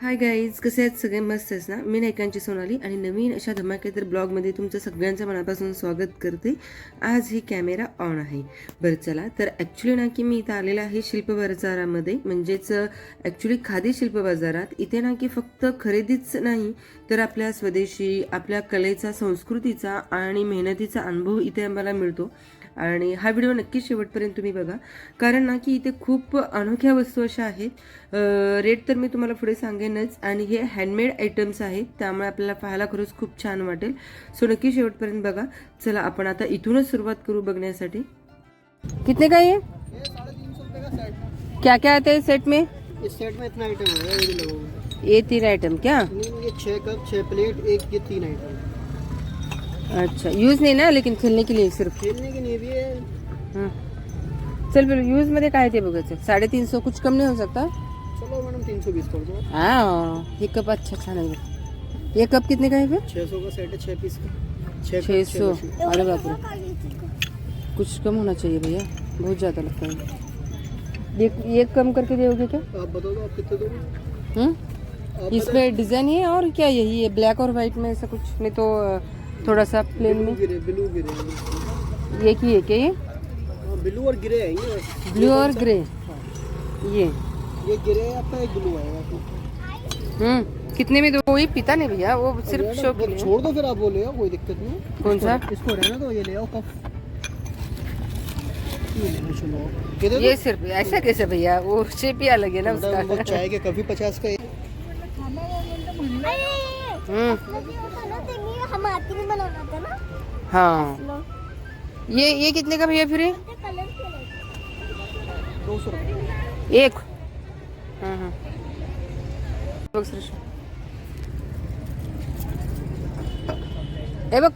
Hi guys कसे आहेत? सगळे मस्त आहेस ना? मी नायकांची सोनाली आणि नवीन अशा धमाकेदार ब्लॉगमध्ये तुमचं सगळ्यांचं मनापासून स्वागत करते. आज ही कॅमेरा ऑन आहे. बरं चला. तर ॲक्च्युली ना की मी इथं आलेला आहे शिल्प बाजारामध्ये म्हणजेच ॲक्च्युली खादी शिल्प बाजारात इथे ना की फक्त खरेदीच नाही तर आपल्या स्वदेशी आपल्या कलेचा संस्कृतीचा आणि मेहनतीचा अनुभव इथे आम्हाला मिळतो. आणि हा व्हिडिओ नक्की शेवटपर्यंत तुम्ही बघा. कारण ना की इथे खूप अनोख्या वस्तू अशा आहेत. रेट तर मी तुम्हाला पुढे सांगेनच. आणि हे हँडमेड आयटम्स आहेत. त्यामुळे आपल्याला पाहायला खरंच खूप छान वाटेल. सो नक्की शेवटपर्यंत बघा. चला आपण आता इथूनच सुरुवात करू बघण्यासाठी. कितने का ये? क्या क्या आते हैं सेट में? इस सेट में इतना आइटम है ये तीन आइटम क्या? ये छः कप छः प्लेट एक ये तीन आइटम अच्छा यूज़ नहीं ना लेकिन खेलने के लिए सिर्फ़। खेलने के लिए भी है। हं. चल फिर यूज़ मध्ये काय ते बघायचं? साडेतीन सौ कुछ कम नहीं हो सकता चलो मैडम तीन सौ बीस कर दो हाँ ये कप अच्छा छान आहे ये कप कितने का है फिर? छः सौ का सेट है छः पीस का? छः सौ अरे बाप रे कुछ कम होना चाहिए भैया बहुत ज़्यादा लगता है. एक एक कम करके दोगे क्या? आप बताओ तो आप कितने दोगे? हम्म? इसमें डिज़ाइन है और क्या यही है? ब्लैक और वाइट में ऐसा कुछ? नहीं तो थोड़ा सा प्लेन में। गिरे ब्लू गिरे। ये की है क्या ये? हाँ ब्लू और गिरे आएँगे बस। ब्लू और ग्रे ये। ये गिरे है ब्लू आएगा हम्म कितने में दो? कोई पीता नहीं भैया वो सिर्फ़ शो के लिए छोड़ दो फिर आप बोले हो कोई दिक्कत नहीं कौन सा? इसको रहना तो ये ले आओ कप ये ले लो, चलो। कितने ये सिर्फ़ ऐसा कैसे भैया? वो शेप ही अलग है ना दो? उसका। चाय के कभी पचास का हम्म। बनवला होता ना? हाँ. ये ये कितने का भैया फिर? ये? ते कलर केले. दो सौ रुपये. एक. हं, हं. बघ. हे बघ.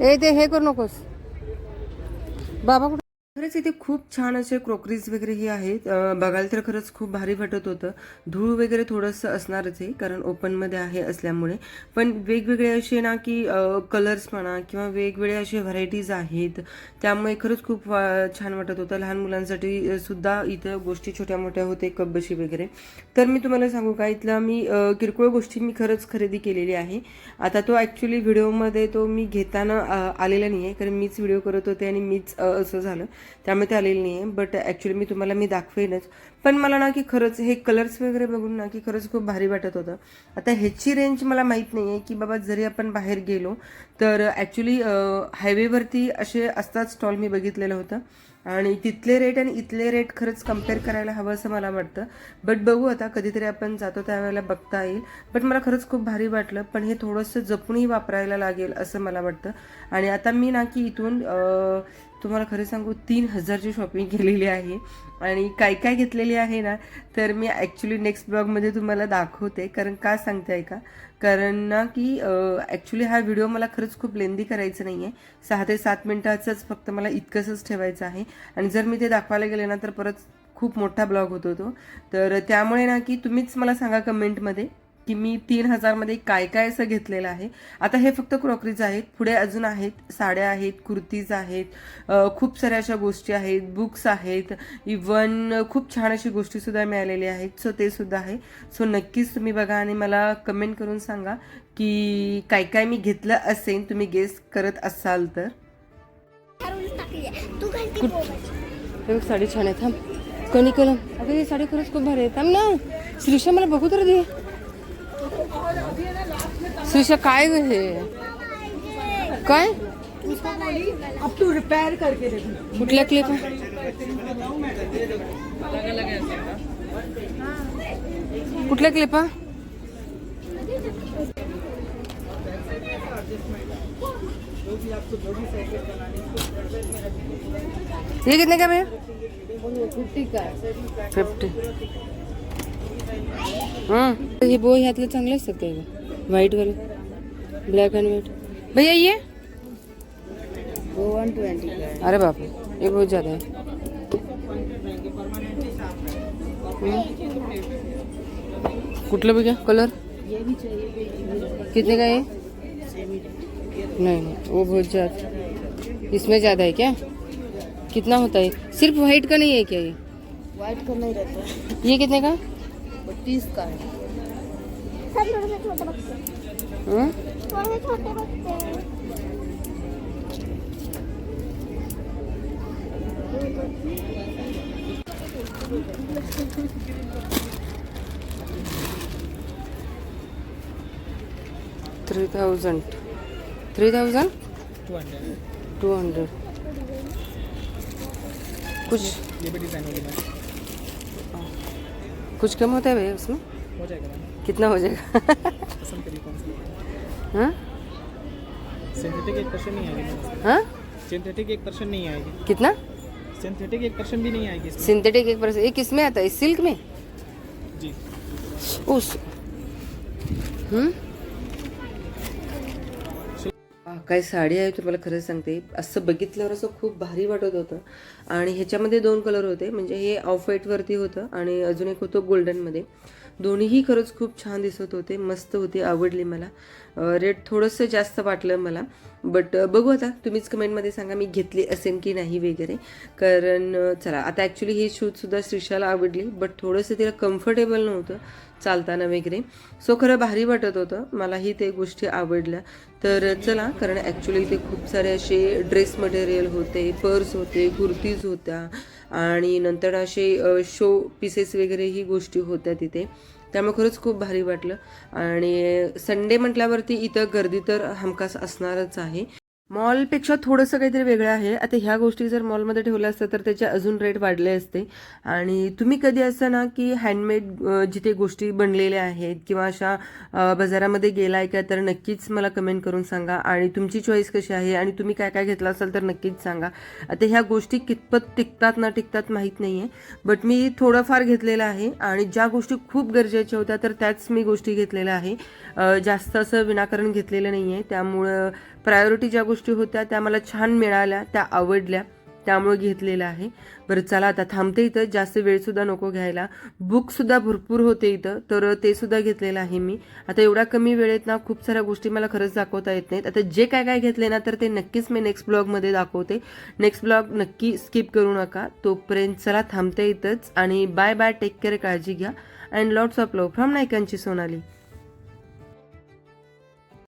ए ते हे करू नकोस. बाबा कुठे खरंच इथे खूप छान असे क्रोकरीज वगैरेही आहेत. बघायला तर खरंच खूप भारी वाटत होतं. धूळ वगैरे थोडंसं असणारच आहे कारण ओपनमध्ये आहे असल्यामुळे. पण वेगवेगळे असे ना की कलर्स म्हणा किंवा वेगवेगळे असे व्हरायटीज आहेत. त्यामुळे खरंच खूप वा- छान वाटत होतं. लहान मुलांसाठी सुद्धा इथं गोष्टी छोट्या मोठ्या होते कब्बशी वगैरे. तर मी तुम्हाला सांगू का इथला मी किरकोळ गोष्टी मी खरंच खरेदी केलेली आहे. आता तो ॲक्च्युली व्हिडिओमध्ये तो मी घेताना आलेला नाही आहे कारण मीच व्हिडिओ करत होते आणि मीच असं झालं. त्यामुळे ते आलेली नाही आहे बट ॲक्च्युली मी तुम्हाला मी दाखवेनच. पण मला ना की खरंच हे कलर्स वगैरे बघून ना की खरंच खूप भारी वाटत होतं. आता ह्याची रेंज मला माहीत नाही आहे की बाबा जरी आपण बाहेर गेलो तर ॲक्च्युली हायवेवरती असे असतात स्टॉल मी बघितलेलं होतं. आणि तिथले रेट आणि इथले रेट खरंच कंपेअर करायला हवं असं मला वाटतं. बट बघू आता कधीतरी आपण जातो त्यावेळेला बघता येईल. बट मला खरंच खूप भारी वाटलं. पण हे थोडंसं जपूनही वापरायला लागेल असं मला वाटतं. आणि आता मी ना की इथून तुम्हाला खरं सांगू तीन हजारची शॉपिंग केलेली आहे. आणि काय काय घेतलेली आहे ना तर मी ॲक्च्युली नेक्स्ट ब्लॉगमध्ये तुम्हाला दाखवते. कारण का सांगते आहे का कारण ना की ॲक्च्युली हा व्हिडिओ मला खरंच खूप लेंदी करायचा नाही आहे सहा ते सात मिनटाचंच फक्त मला इतकंसंच ठेवायचं आहे. आणि जर मी ते दाखवायला गेले ना तर परत खूप मोठा ब्लॉग होतो तो तर त्यामुळे ना की तुम्हीच मला सांगा कमेंटमध्ये की मी तीन हजारमध्ये काय काय असं घेतलेलं आहे. आता हे फक्त क्रॉकरीज आहेत. पुढे अजून आहेत. साड्या आहेत कुर्तीज आहेत. खूप साऱ्या अशा गोष्टी आहेत. बुक्स आहेत. इवन खूप छान अशी गोष्टीसुद्धा मिळालेल्या आहेत. सो ते सुद्धा आहे. सो नक्कीच तुम्ही बघा आणि मला कमेंट करून सांगा की काय काय मी घेतलं असेल तुम्ही गेस करत असाल तर. साडी छान आहे. थांब. कणी कलम. अगं साडी खरंच खूप भारी आहे. थांब ना. श्रीषा मला बघू तर दे. श्रीषा काय ग हे? काय? अब तू रिपेयर करके दे कुठल्या क्लिप कुठल्या क्लिपा ये कितने का भैया? फिफ्टी. हाँ। हे बो ह्यातले चांगले असतात काय व्हाईट वाले। ब्लॅक अँड व्हाईट भैया ये? वो वन ट्वेंटी अरे बाप ये बहुत ज़्यादा है। हम्म. कुठलं कलर ये भी चाहिए कितने का ये? नहीं नहीं वो बहुत ज़्यादा इसमें ज़्यादा है क्या? कितना होता है? सिर्फ़ वाइट का नहीं है क्या ये? वाइट का नहीं रहता। ये कितने का? वो तीस का है सब थोड़े से छोटे बच्चे हाँ? थोड़े से छोटे बच्चे three thousand three thousand two hundred two hundred कुछ ये भी डिज़ाइन होगी मैम कुछ कम होता है भैया उसमें? हो जाएगा कितना हो जाएगा? पसंद करिए कौन सा? हाँ? सिंथेटिक एक परसेंट नहीं आएगी। हाँ? सिंथेटिक एक परसेंट नहीं आएगी। कितना? सिंथेटिक एक परसेंट भी नहीं आएगी सिंथेटिक एक परसेंट ये किसमें आता है? सिल्क में? जी। उस हम्म? काय साडी आहे तुम्हाला खरं सांगते. असं बघितल्यावर असं खूप भारी वाटत होतं. आणि ह्याच्यामध्ये दोन कलर होते. म्हणजे हे ऑफ व्हाईटवरती होतं आणि अजून एक होतं गोल्डनमध्ये दोन्हीही खरंच खूप छान दिसत होते. मस्त होते आवडली मला. रेट थोडंसं जास्त वाटलं मला. बट बघू आता. तुम्हीच कमेंटमध्ये सांगा मी घेतली असेल की नाही वगैरे. कारण चला आता ॲक्च्युली ही शूजसुद्धा श्रीषाला आवडली बट थोडंसं तिला कम्फर्टेबल नव्हतं चालताना वगैरे. सो खरं भारी वाटत होतं. मलाही ते गोष्टी आवडल्या. तर चला कारण ॲक्च्युली इथे खूप सारे असे ड्रेस मटेरियल होते पर्स होते कुर्तीज होत्या. आणि नंतर असे शो पीसेस वगैरे ही गोष्टी होत्या तिथे. त्यामुळे खरंच खूप भारी वाटलं. आणि संडे म्हटल्यावरती इथं गर्दी तर हमखास असणारच आहे. मॉलपेक्षा थोडंसं काहीतरी वेगळं आहे. आता ह्या गोष्टी जर मॉलमध्ये ठेवल्या असतं तर त्याचे अजून रेट वाढले असते. आणि तुम्ही कधी असं ना की हँडमेड जिथे गोष्टी बनलेल्या आहेत किंवा अशा बाजारामध्ये गेलाय का तर नक्कीच मला कमेंट करून सांगा. आणि तुमची चॉईस कशी आहे आणि तुम्ही काय काय घेतलं असाल तर नक्कीच सांगा. आता ह्या गोष्टी कितपत टिकतात ना टिकतात माहीत नाही आहे बट मी थोडंफार घेतलेलं आहे आणि ज्या गोष्टी खूप गरजेच्या होत्या तर त्याच मी गोष्टी घेतलेल्या आहे. जास्त असं विनाकारण घेतलेलं नाही आहे त्यामुळं प्रायोरिटी ज्या गोष्टी होत्या त्या मला छान मिळाल्या त्या आवडल्या त्यामुळे घेतलेलं आहे. बरं चला आता थांबते इथं जास्त वेळसुद्धा नको घ्यायला. बुकसुद्धा भरपूर होते इथं तर ते सुद्धा घेतलेलं आहे मी. आता एवढ्या कमी वेळेत ना खूप साऱ्या गोष्टी मला खरंच दाखवता येत नाहीत. आता जे काय काय घेतले ना तर ते नक्कीच मी नेक्स्ट ब्लॉगमध्ये दाखवते. नेक्स्ट ब्लॉग नक्की स्किप करू नका. तोपर्यंत चला थांबते इथंच आणि बाय बाय टेक केअर काळजी घ्या. And lots of love from नायकांची Sonali.